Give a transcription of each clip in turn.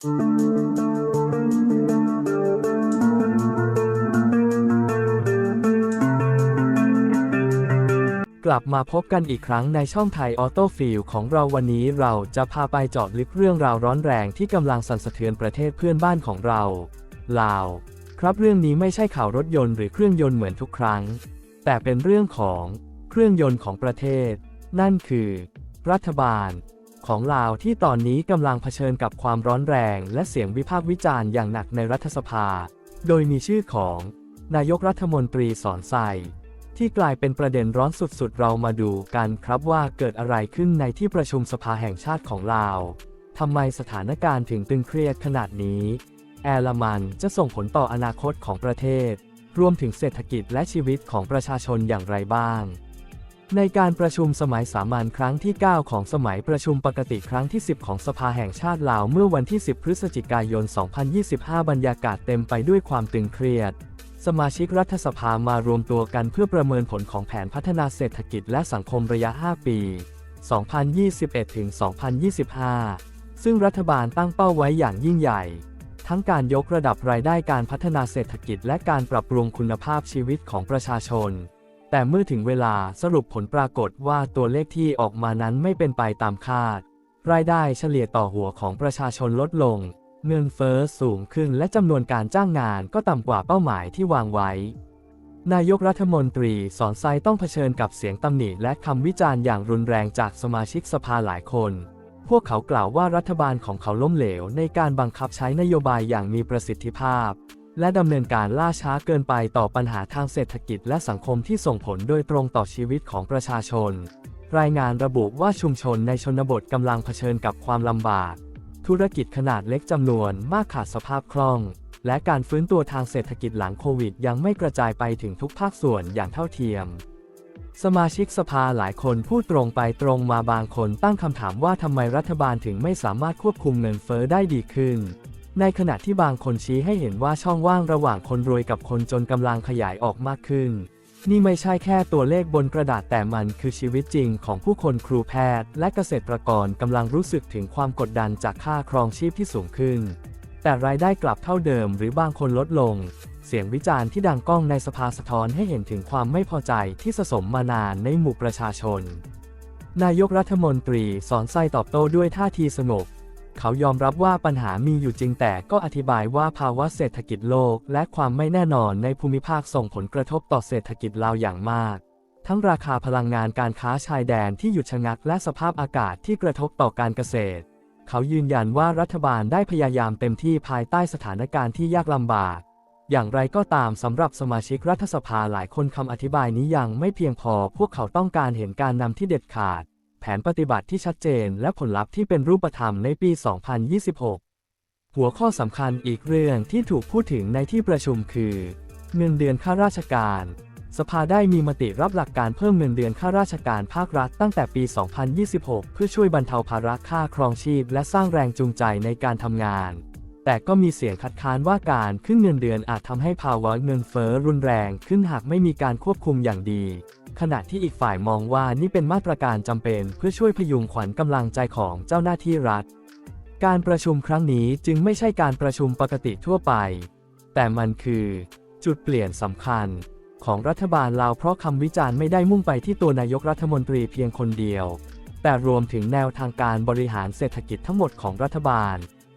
กลับมาพบกันอีกครั้งในช่องไทยออโต้ฟิลของเราวันนี้เราจะพาไปเจาะลึกเรื่องราวร้อนแรงที่กำลังสั่นสะเทือนประเทศเพื่อนบ้านของเรา ลาว ครับเรื่องนี้ไม่ใช่ข่าวรถยนต์หรือเครื่องยนต์เหมือนทุกครั้ง แต่เป็นเรื่องของเครื่องยนต์ของประเทศ นั่นคือ รัฐบาล ของลาวที่ตอนนี้กำลังเผชิญกับความร้อนแรง และเสียงวิพากษ์วิจารณ์อย่างหนักในรัฐสภา โดยมีชื่อของ นายกรัฐมนตรีสอนไซที่กลายเป็นประเด็นร้อนสุดๆ เรามาดูกันครับว่าเกิดอะไรขึ้นในที่ประชุมสภาแห่งชาติของลาวทำไมสถานการณ์ถึงตึงเครียดขนาดนี้ แอร์ลมันจะส่งผลต่ออนาคตของประเทศ รวมถึงเศรษฐกิจและชีวิตของประชาชนอย่างไรบ้าง ในการประชุมสมัยสามัญครั้งที่ 9 ของสมัยประชุมปกติครั้งที่ 10 ของสภาแห่งชาติลาวเมื่อวันที่ 10 พฤศจิกายน 2025 บรรยากาศเต็มไปด้วยความตึงเครียด สมาชิกรัฐสภามารวมตัวกันเพื่อประเมินผลของแผนพัฒนาเศรษฐกิจและสังคมระยะ 5 ปี 2021-2025 ซึ่งรัฐบาลตั้งเป้าไว้อย่างยิ่งใหญ่ ทั้งการยกระดับรายได้การพัฒนาเศรษฐกิจและการปรับปรุงคุณภาพชีวิตของประชาชน แต่เมื่อถึงเวลาสรุปผลปรากฏว่าตัวเลขที่ออกมานั้นไม่เป็นไปตามคาด รายได้เฉลี่ยต่อหัวของประชาชนลดลง เงินเฟ้อสูงขึ้นและจำนวนการจ้างงานก็ต่ำกว่าเป้าหมายที่วางไว้ นายกรัฐมนตรีสอนไซต้องเผชิญกับเสียงตำหนิและคำวิจารณ์อย่างรุนแรงจากสมาชิกสภาหลายคน พวกเขากล่าวว่ารัฐบาลของเขาล้มเหลวในการบังคับใช้นโยบายอย่างมีประสิทธิภาพ และดำเนินการล่าช้าเกินไปต่อปัญหาทางเศรษฐกิจและสังคมที่ส่งผลโดยตรงต่อชีวิตของประชาชน รายงานระบุว่าชุมชนในชนบทกำลังเผชิญกับความลำบาก ธุรกิจขนาดเล็กจำนวนมากขาดสภาพคล่อง และการฟื้นตัวทางเศรษฐกิจหลังโควิด ยังไม่กระจายไปถึงทุกภาคส่วนอย่างเท่าเทียมสมาชิกสภาหลายคนพูดตรงไปตรงมาบางคนตั้งคำถามว่าทำไมรัฐบาลถึงไม่สามารถควบคุมเงินเฟ้อได้ดีขึ้น ในขณะที่บางคนชี้ให้เห็นว่าช่องว่างระหว่างคนรวยกับคนจนกำลังขยายออกมากขึ้น นี่ไม่ใช่แค่ตัวเลขบนกระดาษแต่มันคือชีวิตจริงของผู้คนครูแพทย์ และเกษตรกรกำลังรู้สึกถึงความกดดันจากค่าครองชีพที่สูงขึ้น แต่รายได้กลับเท่าเดิมหรือบางคนลดลง เสียงวิจารณ์ที่ดังก้องในสภาสะท้อนให้เห็นถึงความไม่พอใจที่สะสมมานานในหมู่ประชาชน นายกรัฐมนตรีสอนไส้ตอบโต้ด้วยท่าทีสงบ เขายอมรับว่าปัญหามีอยู่จริงแต่ก็อธิบายว่าภาวะเศรษฐกิจโลก และความไม่แน่นอนในภูมิภาคส่งผลกระทบต่อเศรษฐกิจลาวอย่างมาก ทั้งราคาพลังงานการค้าชายแดนที่หยุดชะงักและสภาพอากาศที่กระทบต่อการเกษตร เขายืนยันว่ารัฐบาลได้พยายามเต็มที่ภายใต้สถานการณ์ที่ยากลำบาก อย่างไรก็ตามสำหรับสมาชิกรัฐสภาหลายคนคำอธิบายนี้ยังไม่เพียงพอ พวกเขาต้องการเห็นการนำที่เด็ดขาด แผนปฏิบัติที่ชัดเจนและผลลัพธ์ที่เป็นรูปธรรมในปี 2026 หัวข้อสำคัญอีกเรื่องที่ถูกพูดถึงในที่ประชุมคือเงินเดือนข้าราชการ สภาได้มีมติรับหลักการเพิ่มเงินเดือนข้าราชการภาครัฐตั้งแต่ปี 2026 เพื่อช่วยบรรเทาภาระค่าครองชีพ และสร้างแรงจูงใจในการทำงาน แต่ก็มีเสียงคัดค้านว่าการขึ้นเงินเดือนอาจทำให้ภาวะเงินเฟ้อรุนแรงขึ้นหากไม่มีการควบคุมอย่างดี ขณะที่อีกฝ่ายมองว่านี่เป็นมาตรการจำเป็นเพื่อช่วยพยุงขวัญกำลังใจของเจ้าหน้าที่รัฐ การประชุมครั้งนี้จึงไม่ใช่การประชุมปกติทั่วไป แต่มันคือ จุดเปลี่ยนสำคัญ ของรัฐบาลลาวเพราะคำวิจารณ์ไม่ได้มุ่งไปที่ตัวนายกรัฐมนตรีเพียงคนเดียว แต่รวมถึงแนวทางการบริหารเศรษฐกิจทั้งหมดของรัฐบาล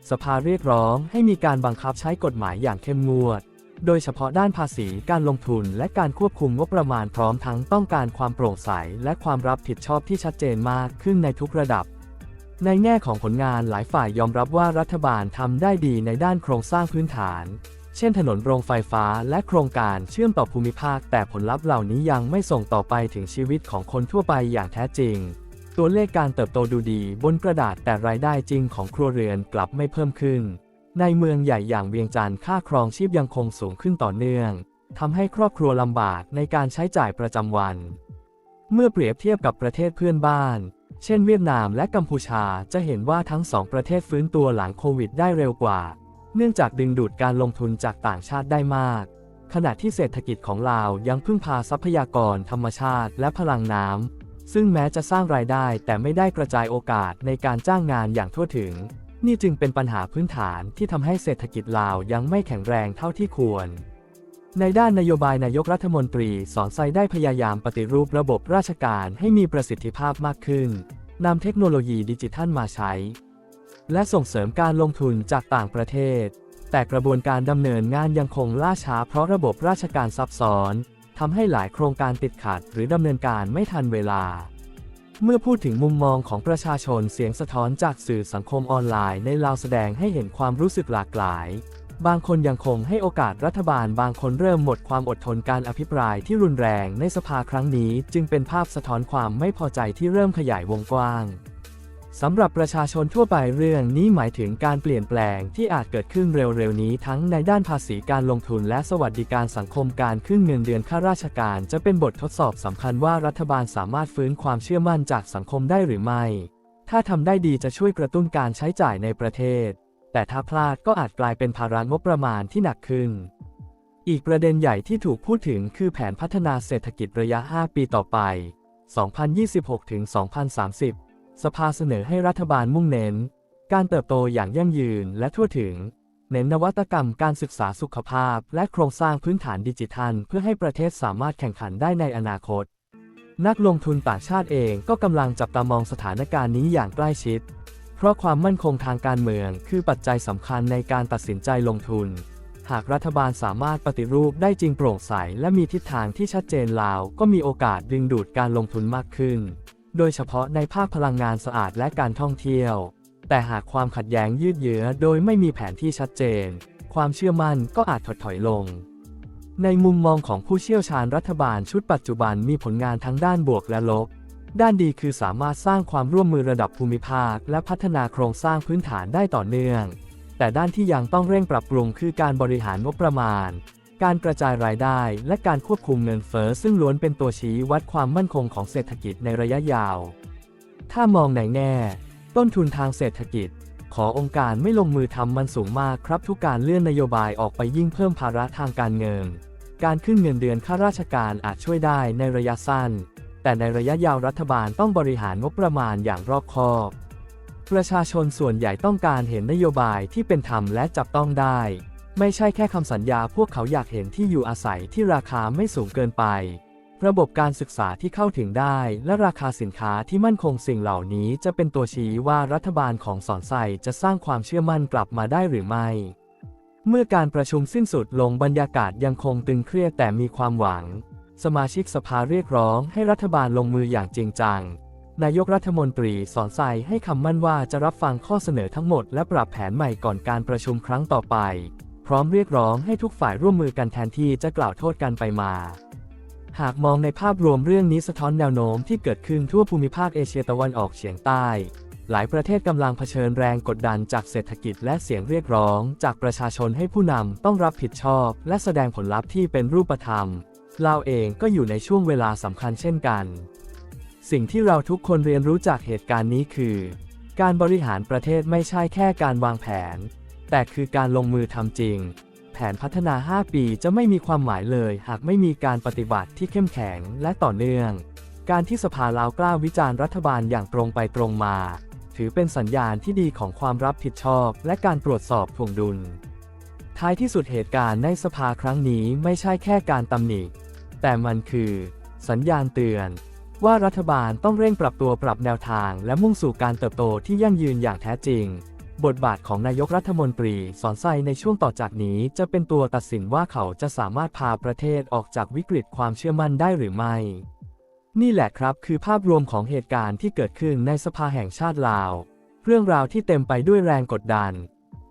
สภาเรียกร้องให้มีการบังคับใช้กฎหมายอย่างเข้มงวด โดยเฉพาะด้านภาษีการลงทุนและการควบคุมงบประมาณพร้อมทั้งต้องการความโปร่งใสและความรับผิดชอบที่ชัดเจนมากขึ้นในทุกระดับ ในแง่ของผลงานหลายฝ่ายยอมรับว่ารัฐบาลทำได้ดีในด้านโครงสร้างพื้นฐาน เช่นถนนโรงไฟฟ้าและโครงการเชื่อมต่อภูมิภาค แต่ผลลัพธ์เหล่านี้ยังไม่ส่งต่อไปถึงชีวิตของคนทั่วไปอย่างแท้จริง ตัวเลขการเติบโตดูดีบนกระดาษแต่รายได้จริงของครัวเรือนกลับไม่เพิ่มขึ้น ในเมืองใหญ่อย่างเวียงจันทร์ค่าครองชีพยังคงสูงขึ้นต่อเนื่องทำให้ครอบครัวลำบากในการใช้จ่ายประจำวัน เมื่อเปรียบเทียบกับประเทศเพื่อนบ้าน เช่นเวียดนามและกัมพูชาจะเห็นว่าทั้งสองประเทศฟื้นตัวหลังโควิดได้เร็วกว่า เนื่องจากดึงดูดการลงทุนจากต่างชาติได้มาก ขณะที่เศรษฐกิจของลาวยังพึ่งพาทรัพยากรธรรมชาติและพลังน้ำซึ่งแม้จะสร้างรายได้แต่ไม่ได้กระจายโอกาสในการจ้างงานอย่างทั่วถึง นี่จึงเป็นปัญหาพื้นฐานที่ทำให้เศรษฐกิจลาวยังไม่แข็งแรงเท่าที่ควร ในด้านนโยบายนายกรัฐมนตรีสอนไซได้พยายามปฏิรูประบบราชการให้มีประสิทธิภาพมากขึ้นนำเทคโนโลยีดิจิทัลมาใช้ และส่งเสริมการลงทุนจากต่างประเทศ แต่กระบวนการดำเนินงานยังคงล่าช้าเพราะระบบราชการซับซ้อนทำให้หลายโครงการติดขัดหรือดำเนินการไม่ทันเวลา เมื่อพูดถึงมุมมองของประชาชนเสียงสะท้อนจากสื่อสังคมออนไลน์ในลาวแสดงให้เห็นความรู้สึกหลากหลาย บางคนยังคงให้โอกาสรัฐบาลบางคนเริ่มหมดความอดทนการอภิปรายที่รุนแรงในสภาครั้งนี้ จึงเป็นภาพสะท้อนความไม่พอใจที่เริ่มขยายวงกว้าง สำหรับประชาชนทั่วไปเรื่องนี้หมายถึงการเปลี่ยนแปลงที่อาจเกิดขึ้นเร็วๆนี้ทั้งในด้านภาษีการลงทุนและสวัสดิการสังคมการขึ้นเงินเดือนข้าราชการ จะเป็นบททดสอบสำคัญว่ารัฐบาลสามารถฟื้นความเชื่อมั่นจากสังคมได้หรือไม่ ถ้าทำได้ดีจะช่วยกระตุ้นการใช้จ่ายในประเทศ แต่ถ้าพลาดก็อาจกลายเป็นภาระงบประมาณที่หนักขึ้น อีกประเด็นใหญ่ที่ถูกพูดถึงคือแผนพัฒนาเศรษฐกิจระยะ 5 ปีต่อไป 2026-2030 สภาเสนอให้รัฐบาลมุ่งเน้น การเติบโตอย่างยั่งยืนและทั่วถึง เน้นนวัตกรรมการศึกษาสุขภาพ และโครงสร้างพื้นฐานดิจิทัล เพื่อให้ประเทศสามารถแข่งขันได้ในอนาคต นักลงทุนต่างชาติเองก็กำลังจับตามองสถานการณ์นี้อย่างใกล้ชิด เพราะความมั่นคงทางการเมืองคือปัจจัยสำคัญในการตัดสินใจลงทุน หากรัฐบาลสามารถปฏิรูปได้จริงโปร่งใสและมีทิศทางที่ชัดเจนลาว ก็มีโอกาสดึงดูดการลงทุนมากขึ้น โดยเฉพาะในภาคพลังงานสะอาดและการท่องเที่ยว แต่หากความขัดแย้งยืดเยื้อโดยไม่มีแผนที่ชัดเจน ความเชื่อมั่นก็อาจถดถอยลง ในมุมมองของผู้เชี่ยวชาญรัฐบาลชุดปัจจุบันมีผลงานทั้งด้านบวกและลบ ด้านดีคือสามารถสร้างความร่วมมือระดับภูมิภาค และพัฒนาโครงสร้างพื้นฐานได้ต่อเนื่อง แต่ด้านที่ยังต้องเร่งปรับปรุงคือการบริหารงบประมาณ การกระจายรายได้ และการควบคุมเงินเฟ้อซึ่งล้วนเป็นตัวชี้วัดความมั่นคงของเศรษฐกิจในระยะยาว ถ้ามองในแง่ ต้นทุนทางเศรษฐกิจ ขอองค์การไม่ลงมือทำมันสูงมากครับ ทุกการเลื่อนนโยบายออกไปยิ่งเพิ่มภาระทางการเงิน การขึ้นเงินเดือนข้าราชการอาจช่วยได้ในระยะสั้น แต่ในระยะยาวรัฐบาลต้องบริหารงบประมาณอย่างรอบคอบ ประชาชนส่วนใหญ่ต้องการเห็นนโยบายที่เป็นธรรมและจับต้องได้ ไม่ใช่แค่คำสัญญาพวกเขาอยากเห็นที่อยู่อาศัยที่ราคาไม่สูงเกินไป ระบบการศึกษาที่เข้าถึงได้ และราคาสินค้าที่มั่นคงสิ่งเหล่านี้จะเป็นตัวชี้ว่ารัฐบาลของสอนไซจะสร้างความเชื่อมั่นกลับมาได้หรือไม่ เมื่อการประชุมสิ้นสุดลงบรรยากาศยังคงตึงเครียดแต่มีความหวัง สมาชิกสภาเรียกร้องให้รัฐบาลลงมืออย่างจริงจังนายกรัฐมนตรีสอนไซให้คำมั่นว่าจะรับฟังข้อเสนอทั้งหมดและปรับแผนใหม่ก่อนการประชุมครั้งต่อไป พร้อมเรียกร้องให้ทุกฝ่ายร่วมมือกันแทนที่จะกล่าวโทษกันไปมา หากมองในภาพรวมเรื่องนี้สะท้อนแนวโน้มที่เกิดขึ้นทั่วภูมิภาคเอเชียตะวันออกเฉียงใต้ หลายประเทศกำลังเผชิญแรงกดดันจากเศรษฐกิจและเสียงเรียกร้องจากประชาชนให้ผู้นำต้องรับผิดชอบ และแสดงผลลัพธ์ที่เป็นรูปธรรมลาวเองก็อยู่ในช่วงเวลาสำคัญเช่นกัน สิ่งที่เราทุกคนเรียนรู้จากเหตุการณ์นี้คือ การบริหารประเทศไม่ใช่แค่การวางแผน แต่คือการลงมือทำจริง แผนพัฒนา 5 ปีจะไม่มีความหมายเลย หากไม่มีการปฏิบัติที่เข้มแข็งและต่อเนื่อง การที่สภาลาวกล้าวิจารณ์รัฐบาลอย่างตรงไปตรงมา ถือเป็นสัญญาณที่ดีของความรับผิดชอบ และการตรวจสอบถ่วงดุล ท้ายที่สุดเหตุการณ์ในสภาครั้งนี้ไม่ใช่แค่การตำหนิ แต่มันคือ สัญญาณเตือนว่ารัฐบาลต้องเร่งปรับตัวปรับแนวทางและมุ่งสู่การเติบโตที่ยั่งยืนอย่างแท้จริง บทบาทของนายกรัฐมนตรีสอนไซในช่วงต่อจากนี้จะเป็นตัวตัดสินว่าเขาจะสามารถพาประเทศออกจากวิกฤตความเชื่อมั่นได้หรือไม่ นี่แหละครับคือภาพรวมของเหตุการณ์ที่เกิดขึ้นในสภาแห่งชาติลาว เรื่องราวที่เต็มไปด้วยแรงกดดัน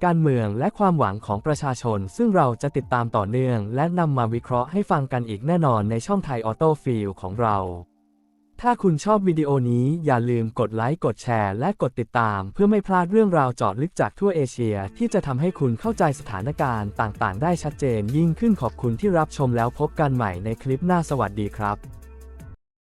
การเมืองและความหวังของประชาชน ซึ่งเราจะติดตามต่อเนื่อง และนำมาวิเคราะห์ให้ฟังกันอีกแน่นอนในช่องไทยออโต้ฟิลของเรา ถ้าคุณชอบวิดีโอนี้อย่าลืมกดไลค์กดแชร์และกดติดตาม เพื่อไม่พลาดเรื่องราวจอดลึกจากทั่วเอเชีย ที่จะทำให้คุณเข้าใจสถานการณ์ต่างๆ ได้ชัดเจนยิ่งขึ้นขอบคุณที่รับชมแล้วพบกันใหม่ในคลิปหน้าสวัสดีครับ